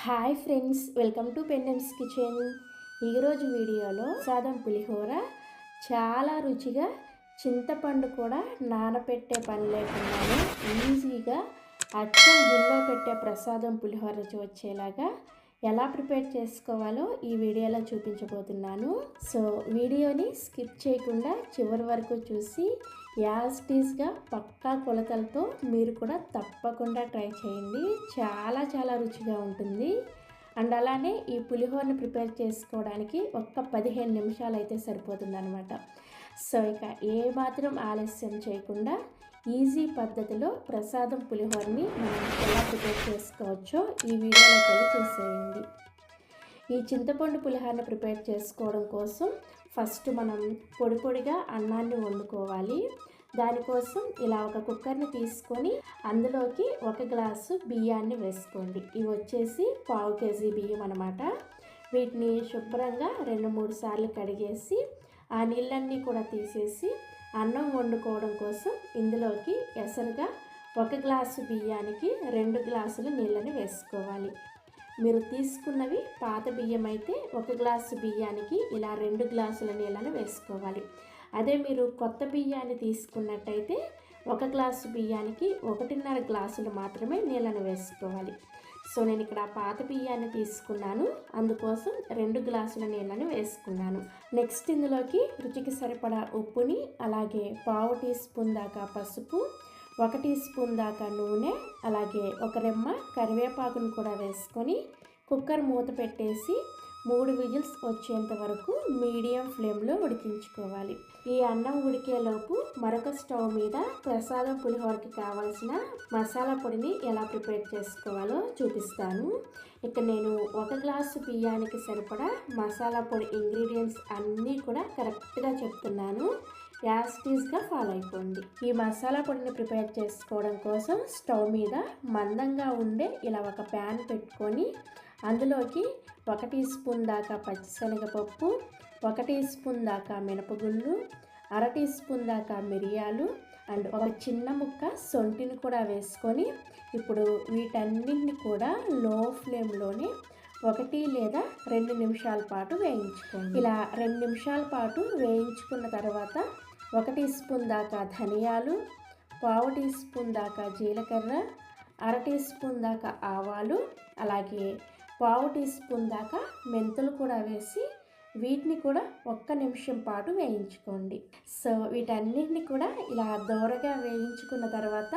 Hi friends welcome to Pendem's kitchen ఈరోజు వీడియోలో సాదం పులిహోర చాలా రుచిగా చింతపండు కూడా నానపెట్టే పని లేకుండానే ఈజీగా అచ్చం గుళ్ళో పెట్టే ప్రసాదం పులిహోర రుచి వచ్చేలాగా ఎలా ప్రిపేర్ చేసుకోవాలో ఈ వీడియోలో చూపించబోతున్నాను. సో వీడియోని స్కిప్ చేయకుండా చివరి వరకు చూసి యాజ్టీస్గా పక్కా కొలతలతో మీరు కూడా తప్పకుండా ట్రై చేయండి. చాలా చాలా రుచిగా ఉంటుంది. అండ్ అలానే ఈ పులిహోరని ప్రిపేర్ చేసుకోవడానికి ఒక్క పదిహేను నిమిషాలు అయితే సరిపోతుంది అనమాట సో ఇక ఏమాత్రం ఆలస్యం చేయకుండా ఈజీ పద్ధతిలో ప్రసాదం పులిహోరని మనం ఎలా ప్రిపేర్ చేసుకోవచ్చో ఈ వీడియోలోకి వెళ్ళి చూసేయండి ఈ చింతపండు పులిహోరని ప్రిపేర్ చేసుకోవడం కోసం ఫస్ట్ మనం పొడి పొడిగా అన్నాన్ని వండుకోవాలి. దానికోసం ఇలా ఒక కుక్కర్ని తీసుకొని అందులోకి ఒక గ్లాసు బియ్యాన్ని వేసుకోండి. ఇవి వచ్చేసి పావు కేజీ బియ్యం అనమాట వీటిని శుభ్రంగా రెండు మూడు సార్లు కడిగేసి ఆ నీళ్ళన్నీ కూడా తీసేసి అన్నం వండుకోవడం కోసం ఇందులోకి ఎసరుగా ఒక గ్లాసు బియ్యానికి రెండు గ్లాసులు నీళ్ళని వేసుకోవాలి. మీరు తీసుకున్నవి పాత బియ్యం అయితే ఒక గ్లాసు బియ్యానికి ఇలా రెండు గ్లాసుల నీళ్ళని వేసుకోవాలి. అదే మీరు కొత్త బియ్యాన్ని తీసుకున్నట్టయితే ఒక గ్లాసు బియ్యానికి ఒకటిన్నర గ్లాసులు మాత్రమే నీళ్ళను వేసుకోవాలి. సో నేను ఇక్కడ పాత బియ్యాన్ని తీసుకున్నాను. అందుకోసం రెండు గ్లాసుల నీళ్ళని వేసుకున్నాను. నెక్స్ట్ ఇందులోకి రుచికి సరిపడా ఉప్పుని అలాగే పావు టీ స్పూన్ దాకా పసుపు ఒక టీ స్పూన్ దాకా నూనె అలాగే ఒక రెమ్మ కరివేపాకును కూడా వేసుకొని కుక్కర్ మూత పెట్టేసి మూడు విజిల్స్ వచ్చేంత వరకు మీడియం ఫ్లేమ్లో ఉడికించుకోవాలి. ఈ అన్నం ఉడికేలోపు మరొక స్టవ్ మీద ప్రసాదం పులిహోరకి కావాల్సిన మసాలా పొడిని ఎలా ప్రిపేర్ చేసుకోవాలో చూపిస్తాను. ఇక నేను ఒక గ్లాసు బియ్యానికి సరిపడా మసాలా పొడి ఇంగ్రీడియంట్స్ అన్నీ కూడా కరెక్ట్గా చెప్తున్నాను. యాస్టీస్గా ఫాలో అయిపోండి. ఈ మసాలా పొడిని ప్రిపేర్ చేసుకోవడం కోసం స్టవ్ మీద మందంగా ఉండే ఇలా ఒక ప్యాన్ పెట్టుకొని అందులోకి ఒక టీ స్పూన్ దాకా పచ్చిశనగపప్పు ఒక టీ స్పూన్ దాకా మినపగుళ్ళు అర టీ స్పూన్ దాకా మిరియాలు అండ్ ఒక చిన్న ముక్క సొంటిని కూడా వేసుకొని ఇప్పుడు వీటన్నింటిని కూడా లో ఫ్లేమ్లోనే ఒకటి లేదా రెండు నిమిషాల పాటు వేయించుకోండి. ఇలా రెండు నిమిషాల పాటు వేయించుకున్న తర్వాత ఒక టీ స్పూన్ దాకా ధనియాలు పావు టీ స్పూన్ దాకా జీలకర్ర అర టీ స్పూన్ దాకా ఆవాలు అలాగే పావు టీ స్పూన్ దాకా మెంతులు కూడా వేసి వీటిని కూడా ఒక్క నిమిషం పాటు వేయించుకోండి. సో వీటన్నిటిని కూడా ఇలా దోరగా వేయించుకున్న తర్వాత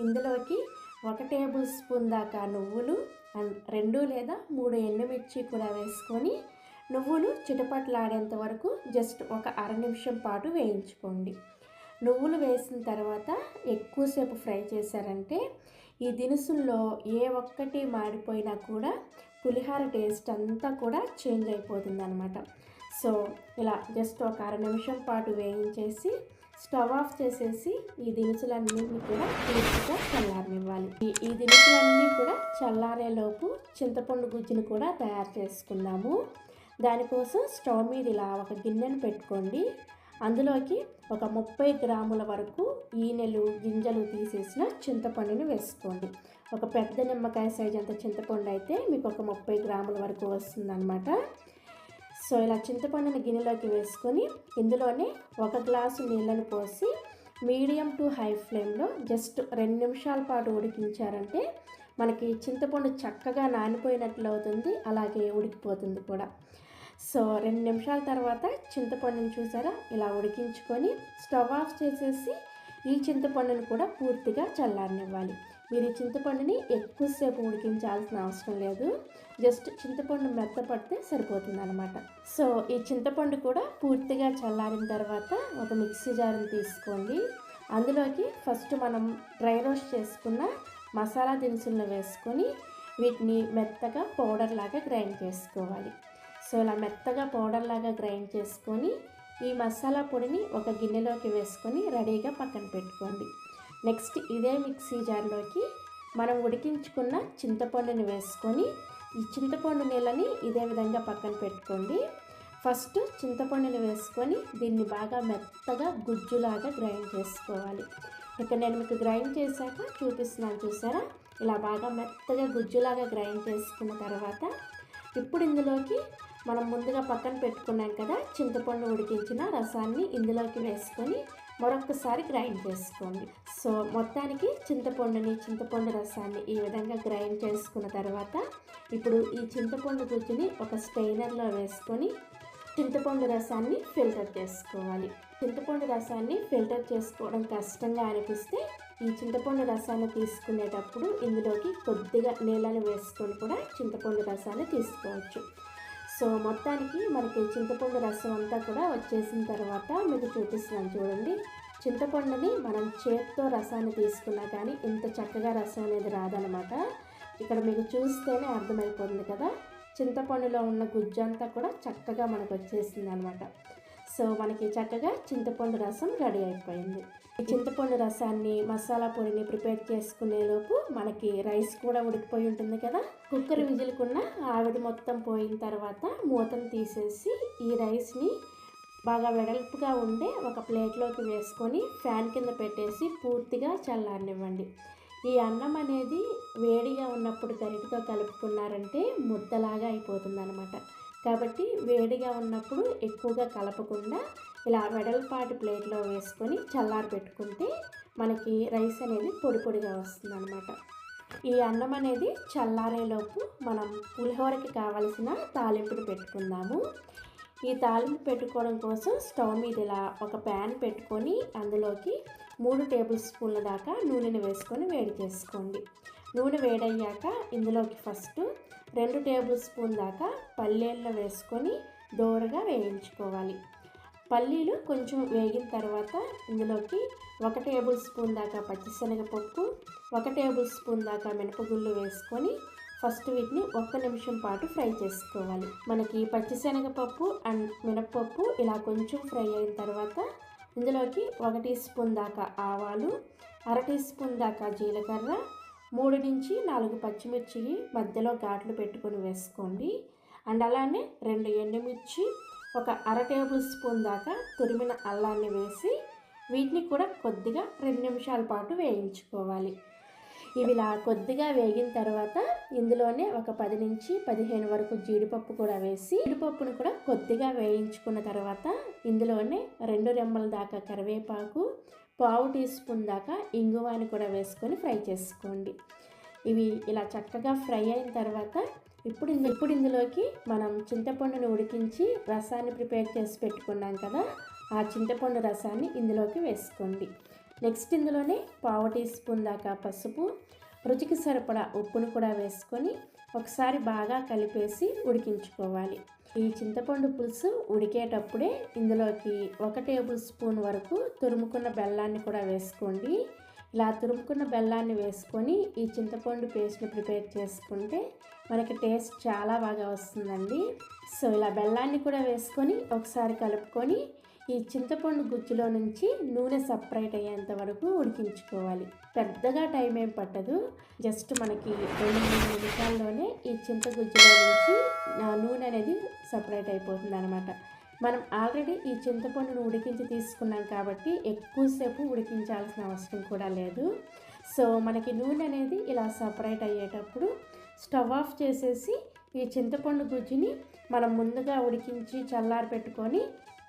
ఇందులోకి ఒక టేబుల్ స్పూన్ దాకా నువ్వులు రెండు లేదా మూడు ఎండుమిర్చి కూడా వేసుకొని నువ్వులు చిటపట్లాడేంత వరకు జస్ట్ ఒక అర నిమిషం పాటు వేయించుకోండి. నువ్వులు వేసిన తర్వాత ఎక్కువసేపు ఫ్రై చేశారంటే ఈ దినుసుల్లో ఏ ఒక్కటి మాడిపోయినా కూడా పులిహార టేస్ట్ అంతా కూడా చేంజ్ అయిపోతుంది అనమాట సో ఇలా జస్ట్ ఒక అర నిమిషం పాటు వేయించేసి స్టవ్ ఆఫ్ చేసేసి ఈ దినుసులన్నింటినీ కూడా పూర్తిగా చల్లారనివ్వాలి. ఈ ఈ దినుసులన్నీ కూడా చల్లారేలోపు చింతపండు గుజ్జును కూడా తయారు చేసుకుందాము. దానికోసం స్టవ్ మీద ఇలా ఒక గిన్నెను పెట్టుకోండి. అందులోకి ఒక ముప్పై గ్రాముల వరకు ఈనెలు గింజలు తీసేసిన చింతపండుని వేసుకోండి. ఒక పెద్ద నిమ్మకాయ సైజ్ అంత చింతపండు అయితే మీకు ఒక ముప్పై గ్రాముల వరకు వస్తుందన్నమాట. సో ఇలా చింతపండుని గిన్నెలోకి వేసుకొని ఇందులోనే ఒక గ్లాసు నీళ్ళని పోసి మీడియం టు హై ఫ్లేమ్లో జస్ట్ రెండు నిమిషాల పాటు ఉడికించారంటే మనకి చింతపండు చక్కగా నానిపోయినట్లు అవుతుంది అలాగే ఉడికిపోతుంది కూడా. సో రెండు నిమిషాల తర్వాత చింతపండుని చూసారా? ఇలా ఉడికించుకొని స్టవ్ ఆఫ్ చేసేసి ఈ చింతపండుని కూడా పూర్తిగా చల్లారనివ్వాలి. మీరు ఈ చింతపండుని ఎక్కువసేపు ఉడికించాల్సిన అవసరం లేదు. జస్ట్ చింతపండు మెత్తపడితే సరిపోతుంది అనమాట సో ఈ చింతపండు కూడా పూర్తిగా చల్లారిన తర్వాత ఒక మిక్సీ జార్ని తీసుకోండి. అందులోకి ఫస్ట్ మనం డ్రై రోస్ట్ చేసుకున్న మసాలా దినుసులను వేసుకొని వీటిని మెత్తగా పౌడర్ లాగా గ్రైండ్ చేసుకోవాలి. సో ఇలా మెత్తగా పౌడర్ లాగా గ్రైండ్ చేసుకొని ఈ మసాలా పొడిని ఒక గిన్నెలోకి వేసుకొని రెడీగా పక్కన పెట్టుకోండి. నెక్స్ట్ ఇదే మిక్సీ జార్లోకి మనం ఉడికించుకున్న చింతపండుని వేసుకొని ఈ చింతపండు నీళ్ళని ఇదే విధంగా పక్కన పెట్టుకోండి. ఫస్ట్ చింతపండుని వేసుకొని దీన్ని బాగా మెత్తగా గుజ్జులాగా గ్రైండ్ చేసుకోవాలి. ఇక నేను మీకు గ్రైండ్ చేశాక చూపిస్తున్నాను చూసారా? ఇలా బాగా మెత్తగా గుజ్జులాగా గ్రైండ్ చేసుకున్న తర్వాత ఇప్పుడు ఇందులోకి మనం ముందుగా పక్కన పెట్టుకున్నాం కదా చింతపండు ఉడికించిన రసాన్ని ఇందులోకి వేసుకొని మరొకసారి గ్రైండ్ చేసుకోండి. సో మొత్తానికి చింతపండుని చింతపండు రసాన్ని ఈ విధంగా గ్రైండ్ చేసుకున్న తర్వాత ఇప్పుడు ఈ చింతపండు గుజ్జుని ఒక స్టెయినర్లో వేసుకొని చింతపండు రసాన్ని ఫిల్టర్ చేసుకోవాలి. చింతపండు రసాన్ని ఫిల్టర్ చేసుకోవడం కష్టంగా అనిపిస్తే ఈ చింతపండు రసాన్ని తీసుకునేటప్పుడు ఇందులోకి కొద్దిగా నీళ్ళని వేసుకొని కూడా చింతపండు రసాన్ని తీసుకోవచ్చు. సో మొత్తానికి మనకి చింతపండు రసం అంతా కూడా వచ్చేసిన తర్వాత మీకు చూపిస్తున్నాను చూడండి. చింతపండుని మనం చేత్తో రసాన్ని తీసుకున్నా కానీ ఇంత చక్కగా రసం అనేది రాదనమాట ఇక్కడ మీకు చూస్తేనే అర్థమైపోతుంది కదా. చింతపండులో ఉన్న గుజ్జంతా కూడా చక్కగా మనకు వచ్చేసింది అనమాట సో మనకి చక్కగా చింతపండు రసం రెడీ అయిపోయింది. ఈ చింతపండు రసాన్ని మసాలా పొడిని ప్రిపేర్ చేసుకునే లోపు మనకి రైస్ కూడా ఉడికిపోయి ఉంటుంది కదా? కుక్కర్ విజిల్కున్న ఆవిరి మొత్తం పోయిన తర్వాత మూతను తీసేసి ఈ రైస్ని బాగా వెడల్పుగా ఉండే ఒక ప్లేట్లోకి వేసుకొని ఫ్యాన్ కింద పెట్టేసి పూర్తిగా చల్లారనివ్వండి. ఈ అన్నం అనేది వేడిగా ఉన్నప్పుడు గరిటతో కలుపుకున్నారంటే ముద్దలాగా అయిపోతుంది అనమాట కాబట్టి వేడిగా ఉన్నప్పుడు ఎక్కువగా కలపకుండా ఇలా వెడల్పాటి ప్లేట్లో వేసుకొని చల్లారి పెట్టుకుంటే మనకి రైస్ అనేది పొడి పొడిగా వస్తుంది అనమాట ఈ అన్నం అనేది చల్లారేలోపు మనం పులిహోరకి కావలసిన తాలింపుని పెట్టుకుందాము. ఈ తాలింపు పెట్టుకోవడం కోసం స్టవ్ మీద ఇలా ఒక ప్యాన్ పెట్టుకొని అందులోకి మూడు టేబుల్ స్పూన్ల దాకా నూనెని వేసుకొని వేడి చేసుకోండి. నూనె వేడయ్యాక ఇందులోకి ఫస్ట్ రెండు టేబుల్ స్పూన్ దాకా పల్లీలను వేసుకొని దోరగా వేయించుకోవాలి. పల్లీలు కొంచెం వేగిన తర్వాత ఇందులోకి ఒక టేబుల్ స్పూన్ దాకా పచ్చిశనగపప్పు ఒక టేబుల్ స్పూన్ దాకా మినపగుళ్ళు వేసుకొని ఫస్ట్ వీటిని ఒక్క నిమిషం పాటు ఫ్రై చేసుకోవాలి. మనకి పచ్చిశనగపప్పు అండ్ మినపప్పు ఇలా కొంచెం ఫ్రై అయిన తర్వాత ఇందులోకి ఒక టీ స్పూన్ దాకా ఆవాలు అర టీ స్పూన్ దాకా జీలకర్ర మూడు నుంచి నాలుగు పచ్చిమిర్చి మధ్యలో ఘాట్లు పెట్టుకొని వేసుకోండి. అండ్ అలానే రెండు ఎండుమిర్చి ఒక అర టేబుల్ స్పూన్ దాకా తురిమిన అల్లాన్ని వేసి వీటిని కూడా కొద్దిగా రెండు నిమిషాల పాటు వేయించుకోవాలి. ఇవి ఇలా కొద్దిగా వేగిన తర్వాత ఇందులోనే ఒక పది నుంచి పదిహేను వరకు జీడిపప్పు కూడా వేసి జీడిపప్పును కూడా కొద్దిగా వేయించుకున్న తర్వాత ఇందులోనే రెండు రెమ్మల దాకా కరివేపాకు పావు టీ స్పూన్ దాకా ఇంగువాని కూడా వేసుకొని ఫ్రై చేసుకోండి. ఇవి ఇలా చక్కగా ఫ్రై అయిన తర్వాత ఇప్పుడు ఇప్పుడు ఇందులోకి మనం చింతపండును ఉడికించి రసాన్ని ప్రిపేర్ చేసి పెట్టుకున్నాం కదా ఆ చింతపండు రసాన్ని ఇందులోకి వేసుకోండి. నెక్స్ట్ ఇందులోనే పావు టీ స్పూన్ దాకా పసుపు రుచికి సరిపడా ఉప్పును కూడా వేసుకొని ఒకసారి బాగా కలిపేసి ఉడికించుకోవాలి. ఈ చింతపండు పులుసు ఉడికేటప్పుడే ఇందులోకి ఒక టేబుల్ స్పూన్ వరకు తురుముకున్న బెల్లాన్ని కూడా వేసుకోండి. ఇలా తురుముకున్న బెల్లాన్ని వేసుకొని ఈ చింతపండు పేస్ట్ని ప్రిపేర్ చేసుకుంటే మనకి టేస్ట్ చాలా బాగా వస్తుందండి. సో ఇలా బెల్లాన్ని కూడా వేసుకొని ఒకసారి కలుపుకొని ఈ చింతపండు గుజ్జులో నుంచి నూనె సపరేట్ అయ్యేంత వరకు ఉడికించుకోవాలి. పెద్దగా టైం ఏం పట్టదు. జస్ట్ మనకి రెండు మూడు నిమిషాల్లోనే ఈ చింతగుజ్జులో నుంచి నూనె అనేది సపరేట్ అయిపోతుంది అనమాట మనం ఆల్రెడీ ఈ చింతపండును ఉడికించి తీసుకున్నాం కాబట్టి ఎక్కువసేపు ఉడికించాల్సిన అవసరం కూడా లేదు. సో మనకి నూనె అనేది ఇలా సపరేట్ అయ్యేటప్పుడు స్టవ్ ఆఫ్ చేసేసి ఈ చింతపండు గుజ్జుని మనం ముందుగా ఉడికించి చల్లారి పెట్టుకొని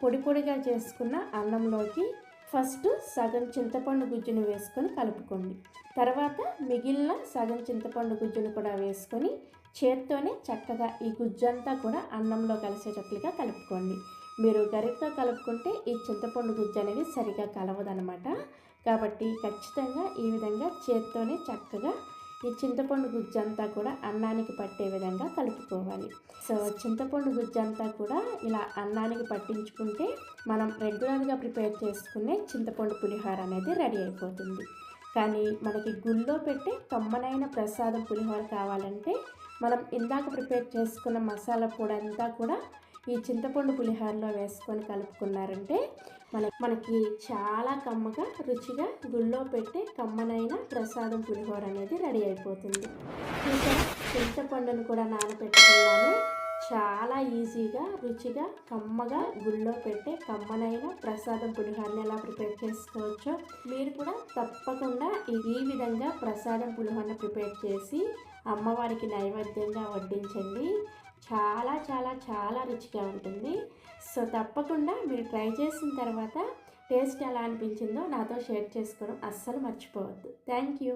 పొడి పొడిగా చేసుకున్న అన్నంలోకి ఫస్ట్ సగం చింతపండు గుజ్జును వేసుకొని కలుపుకోండి. తర్వాత మిగిలిన సగం చింతపండు గుజ్జును కూడా వేసుకొని చేత్తోనే చక్కగా ఈ గుజ్జంతా కూడా అన్నంలో కలిసేటట్లుగా కలుపుకోండి. మీరు గరిటతో కలుపుకుంటే ఈ చింతపండు గుజ్జు అనేది సరిగా కలవదనమాట. కాబట్టి ఖచ్చితంగా ఈ విధంగా చేత్తోనే చక్కగా ఈ చింతపండు గుజ్జు అంతా కూడా అన్నానికి పట్టే విధంగా కలుపుకోవాలి. సో చింతపండు గుజ్జు అంతా కూడా ఇలా అన్నానికి పట్టించుకుంటే మనం రెగ్యులర్గా ప్రిపేర్ చేసుకునే చింతపండు పులిహోర అనేది రెడీ అయిపోతుంది. కానీ మనకి గుళ్ళో పెట్టే కమ్మనైన ప్రసాదం పులిహోర కావాలంటే మనం ఇందాక ప్రిపేర్ చేసుకున్న మసాలా పొడి అంతా కూడా ఈ చింతపండు పులిహోరలో వేసుకొని కలుపుకున్నారంటే మన మనకి చాలా కమ్మగా రుచిగా గుళ్ళో పెట్టే కమ్మనైన ప్రసాదం పులిహోర అనేది రెడీ అయిపోతుంది. ఇంకా చింతపండును కూడా నానబెట్టుకున్నానే చాలా ఈజీగా రుచిగా కమ్మగా గుళ్ళో పెట్టే కమ్మనైన ప్రసాదం పులిహోరని ఎలా ప్రిపేర్ చేసుకోవచ్చో మీరు కూడా తప్పకుండా ఈ- ఈ విధంగా ప్రసాదం పులిహోరని ప్రిపేర్ చేసి అమ్మవారికి నైవేద్యంగా వడ్డించండి. చాలా చాలా చాలా రుచిగా ఉంటుంది. సో తప్పకుండా మీరు ట్రై చేసిన తర్వాత టేస్ట్ ఎలా అనిపించిందో నాతో షేర్ చేసుకోవడం అస్సలు మర్చిపోవద్దు. Thank you.